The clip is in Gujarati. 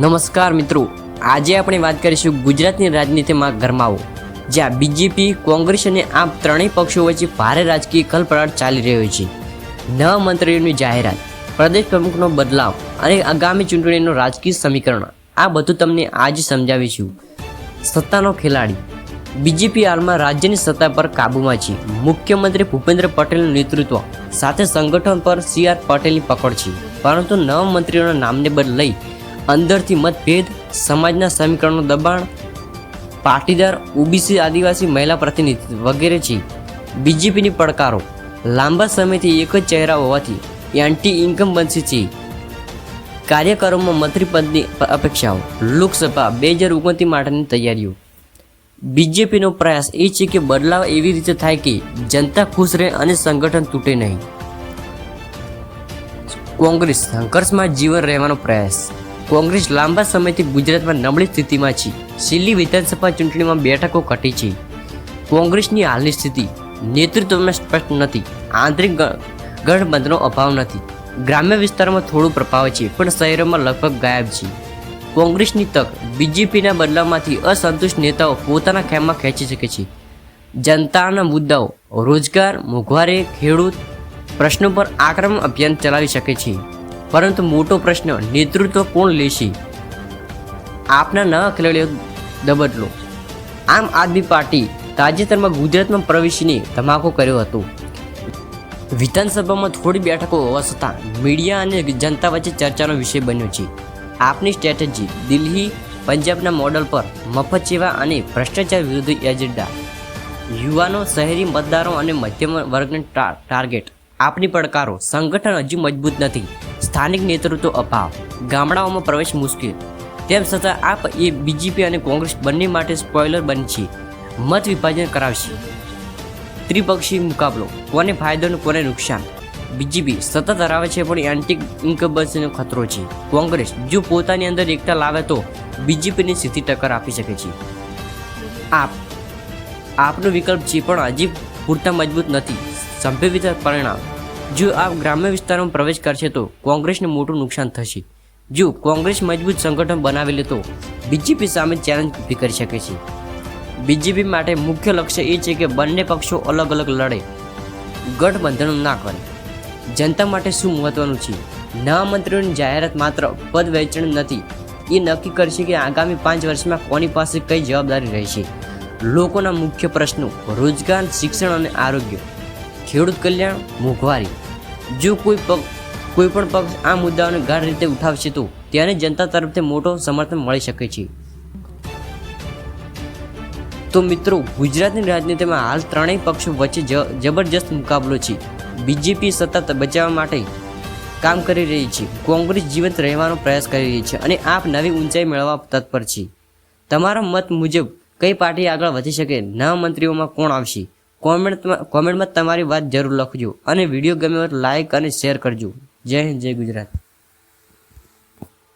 નમસ્કાર મિત્રો, આજે આપણે વાત કરીશું ગુજરાતની રાજનીતિમાં ગરમાવો, જ્યાં બીજેપી કોંગ્રેસ અને આમ ત્રણેય પક્ષો વચ્ચે ભારે રાજકીય કલપરાટ ચાલી રહ્યો છે. નવા મંત્રીઓની જાહેરાત, પ્રદેશ પ્રમુખનો બદલાવ અને આગામી ચૂંટણીનું રાજકીય સમીકરણ, આ બધું તમને આજે સમજાવીશું. સત્તાનો ખેલાડી બીજેપી હાલમાં રાજ્યની સત્તા પર કાબૂમાં છે. મુખ્યમંત્રી ભૂપેન્દ્ર પટેલનું નેતૃત્વ સાથે સંગઠન પર સી આર પટેલની પકડ છે. પરંતુ નવા મંત્રીઓના નામને બદલાઈ અંદરથી મતભેદ, સમાજના સમીકરણનું દબાણ, પાટીદાર ઓબીસી આદિવાસી મહિલા પ્રતિનિધિત્વ વગેરે છે. બીજેપીની પડકારો. લાંબા સમયથી એક જ ચહેરા હોવાથી એન્ટી ઇન્કમ બનશે છે. કાર્યકરોમાં મંત્રીપદની અપેક્ષાઓ. લોકસભા બે હજાર ઓગણત્રીસ માટેની તૈયારીઓ. બીજેપીનો પ્રયાસ એ છે કે બદલાવ એવી રીતે થાય કે જનતા ખુશ રહે અને સંગઠન તૂટે નહીં. કોંગ્રેસ સંઘર્ષમાં જીવન રહેવાનો પ્રયાસ. કોંગ્રેસ લાંબા સમયથી ગુજરાતમાં નબળી સ્થિતિમાં છે. છેલ્લી વિધાનસભા ચૂંટણીમાં બેઠકો ઘટી છે. કોંગ્રેસની હાલની સ્થિતિ નેતૃત્વમાં સ્પષ્ટ નથી. આંતરિક ગઠબંધનનો અભાવ નથી. ગ્રામ્ય વિસ્તારોમાં થોડું પ્રભાવ છે, પણ શહેરોમાં લગભગ ગાયબ છે. કોંગ્રેસની તક બીજેપીના બદલાવમાંથી અસંતુષ્ટ નેતાઓ પોતાના ખેમમાં ખેંચી શકે છે. જનતાના મુદ્દાઓ, રોજગાર, મોંઘવારી, ખેડૂત પ્રશ્નો પર આક્રમક અભિયાન ચલાવી શકે છે. પરંતુ મોટો પ્રશ્ન, નેતૃત્વ કોણ લેશે? આપના નવા ખેલાડીઓ દબદલો. આમ આદમી પાર્ટી તાજેતરમાં ગુજરાતમાં પ્રવેશીને ધમાકો કર્યો હતો. વિધાનસભામાં થોડી બેઠકો હોવા છતાં મીડિયા અને જનતા વચ્ચે ચર્ચાનો વિષય બન્યો છે. આપની સ્ટ્રેટેજી, દિલ્હી પંજાબના મોડલ પર મફત સેવા અને ભ્રષ્ટાચાર વિરુદ્ધ એજન્ડા. યુવાનો, શહેરી મતદારો અને મધ્યમ વર્ગને ટાર્ગેટ. આપની પડકારો, સંગઠન હજુ મજબૂત નથી. સ્થાનિક નેતૃત્વ અભાવ ગામડાઓમાં પ્રવેશ મુશ્કેલ. તેમ છતાં આપ એ બીજેપી અને કોંગ્રેસ બંને માટે સ્પોઇલર બની છે મત વિભાજન કરાવશે. ત્રિપક્ષી મુકાબલો. કોને ફાયદો અને કોને નુકસાન? બીજેપી સતત ધરાવે છે પણ એન્ટી ઇન્કબસનો ખતરો છે. કોંગ્રેસ જો પોતાની અંદર એકતા લાવે તો બીજેપીની સ્થિતિ ટક્કર આપી શકે છે. આપ, આપનો વિકલ્પ છે પણ હજી પૂરતા મજબૂત નથી. સંભવિત પરિણામ. જો આ ગ્રામ્ય વિસ્તારોમાં પ્રવેશ કરશે તો કોંગ્રેસને મોટું નુકસાન થશે. જો કોંગ્રેસ મજબૂત સંગઠન બનાવી લે તો બીજેપી સામે ચેલેન્જ ઊભી કરી શકે છે. બીજેપી માટે મુખ્ય લક્ષ્ય એ છે કે બંને પક્ષો અલગ અલગ લડે. ગઠબંધન ના કરે. જનતા માટે શું મહત્વનું છે? નવા મંત્રીઓની જાહેરાત માત્ર પદ વહેંચણ નથી. એ નક્કી કરશે કે આગામી પાંચ વર્ષમાં કોની પાસે કઈ જવાબદારી રહેશે. લોકોના મુખ્ય પ્રશ્નો રોજગાર, શિક્ષણ અને આરોગ્ય, ખેડૂત કલ્યાણ, મોંઘવારી. જો કોઈ પક્ષ કોઈ પણ પક્ષ આ મુદ્દાઓને ગાઢ રીતે ઉઠાવશે તો તેને જનતા તરફથી મોટો સમર્થન મળી શકે છે. તો મિત્રો, ગુજરાતની રાજનીતિમાં હાલ ત્રણેય પક્ષો વચ્ચે જબરજસ્ત મુકાબલો છે. બીજેપી સતત બચાવવા માટે કામ કરી રહી છે. કોંગ્રેસ જીવંત રહેવાનો પ્રયાસ કરી રહી છે અને આપ નવી ઊંચાઈ મેળવવા તત્પર છે. તમારા મત મુજબ કઈ પાર્ટી આગળ વધી શકે? નવા મંત્રીઓમાં કોણ આવશે? કોમેન્ટમાં કોમેન્ટમાં તમારી વાત જરૂર લખજો. અને વીડિયો ગમ્યો હોય તો લાઈક અને શેર કરજો. જય હિન્દ, જય ગુજરાત.